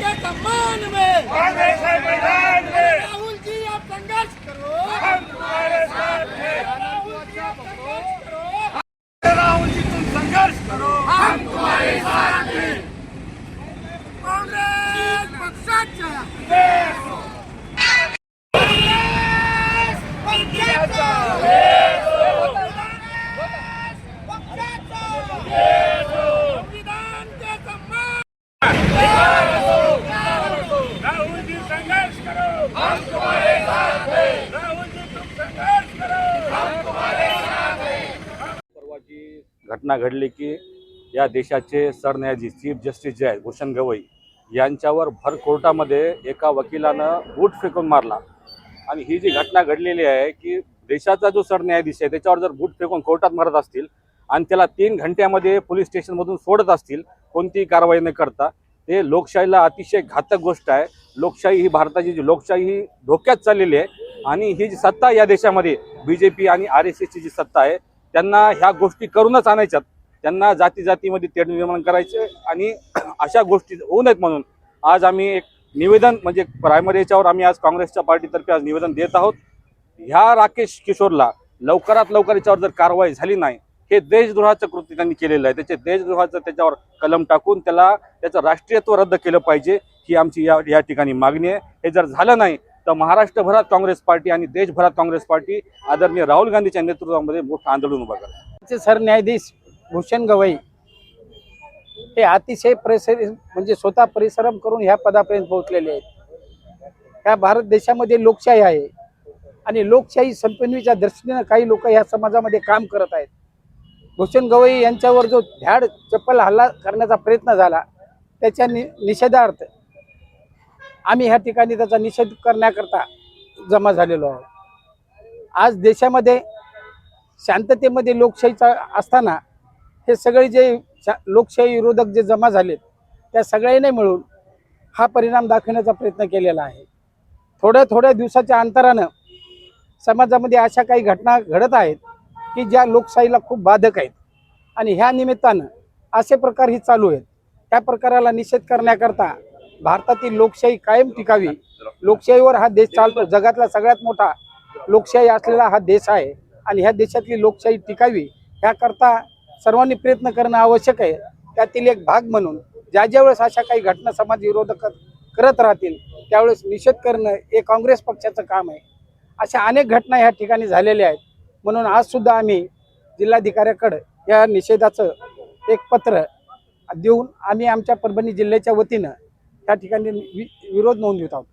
के सम्मान में। कांग्रेस है मैदान में। राहुल जी आप संघर्ष करो। हम तुम्हारे साथ हैं। राहुल जी तुम संघर्ष करो। हम तुम्हारे साथ हैं। काँग्रेस पक्षाचा संविधान के सम्मान राहुल जी संघर्ष करो हम तुम्हारे साथ हैं राहुल जी तुम संघर्ष करो हम तुम्हारे साथ हैं परवाची घटना घडली की या देशाचे सरन्यायाधीश चीफ जस्टिस जे आहेत भूषण गवई यांच्यावर भर कोर्टामध्ये एका वकिलानं बूट फेकून मारला. आणि ही जी घटना घडलेली आहे की देशाचा जो सरन्यायाधीश आहे त्याच्यावर जर बूट फेकून कोर्टात मारत असतील आणि त्याला तीन घंट्यामध्ये पोलीस स्टेशनमधून सोडत असतील कोणतीही कारवाई न करता हे लोकशाहीला अतिशय घातक गोष्ट आहे. लोकशाही ही भारताची जी लोकशाही ही धोक्यात चाललेली आहे. आणि ही जी सत्ता या देशामध्ये बी जे पी आणि आर एस एसची जी सत्ता आहे त्यांना ह्या गोष्टी करूनच आणायच्यात. त्यांना जाती जातीमध्ये तेढ निर्माण करायचे आणि अशा गोष्टी होऊ नयेत म्हणून आज आम्ही एक निवेदन म्हणजे प्रायमरी याच्यावर आम्ही आज काँग्रेसच्या पार्टीतर्फे आज निवेदन देत आहोत. ह्या राकेश किशोरला लवकरात लवकर याच्यावर जर कारवाई झाली नाही हे देशद्रोहाचं कृत्य त्यांनी केलेलं आहे. त्याचे देशद्रोहाचं त्याच्यावर कलम टाकून त्याला त्याचं राष्ट्रीयत्व रद्द केलं पाहिजे ही आमची या या ठिकाणी मागणी आहे. हे जर झालं नाही तर महाराष्ट्रभरात काँग्रेस पार्टी आणि देशभरात काँग्रेस पार्टी आदरणीय राहुल गांधीच्या नेतृत्वामध्ये मोठं आंदोलन उभं करेल सरन्यायाधीश भूषण गवई हे अतिशय परिसर म्हणजे स्वतः परिश्रम करून ह्या पदापर्यंत पोहोचलेले आहेत. ह्या भारत देशामध्ये लोकशाही आहे आणि लोकशाही संपन्वीच्या दृष्टीनं काही लोक ह्या समाजामध्ये काम करत आहेत. भूषण गवई यांच्यावर जो ध्याड चप्पल हल्ला करण्याचा प्रयत्न झाला त्याच्या नि निषेधार्थ आम्ही ह्या ठिकाणी त्याचा निषेध करण्याकरता जमा झालेलो आहोत. आज देशामध्ये शांततेमध्ये लोकशाहीचा असताना हे सगळे जे लोकशाही विरोधक जे जमा झालेत त्या सगळ्यांनी मिळून हा परिणाम दाखवण्याचा प्रयत्न केलेला आहे. थोड्या थोड्या दिवसाच्या अंतरानं समाजामध्ये अशा काही घटना घडत आहेत की ज्या लोकशाहीला खूप बाधक आहेत. आणि ह्या निमित्तानं असे प्रकार ही चालू आहेत. त्या प्रकाराला निषेध करण्याकरता भारतातील लोकशाही कायम टिकावी. लोकशाहीवर हा देश चालतो. जगातला सगळ्यात मोठा लोकशाही असलेला हा देश आहे आणि ह्या देशातली लोकशाही टिकावी ह्याकरता सर्वांनी प्रयत्न करणं आवश्यक आहे. त्यातील एक भाग म्हणून ज्या ज्या वेळेस अशा काही घटना समाज विरोधक करत राहतील त्यावेळेस निषेध करणं हे काँग्रेस पक्षाचं काम आहे. अशा अनेक घटना ह्या ठिकाणी झालेल्या आहेत. म्हणून आजसुद्धा आम्ही जिल्हाधिकाऱ्याकडं या निषेधाचं एक पत्र देऊन आम्ही आमच्या परभणी जिल्ह्याच्या वतीनं त्या ठिकाणी वि- विरोध नोंदवित आहोत.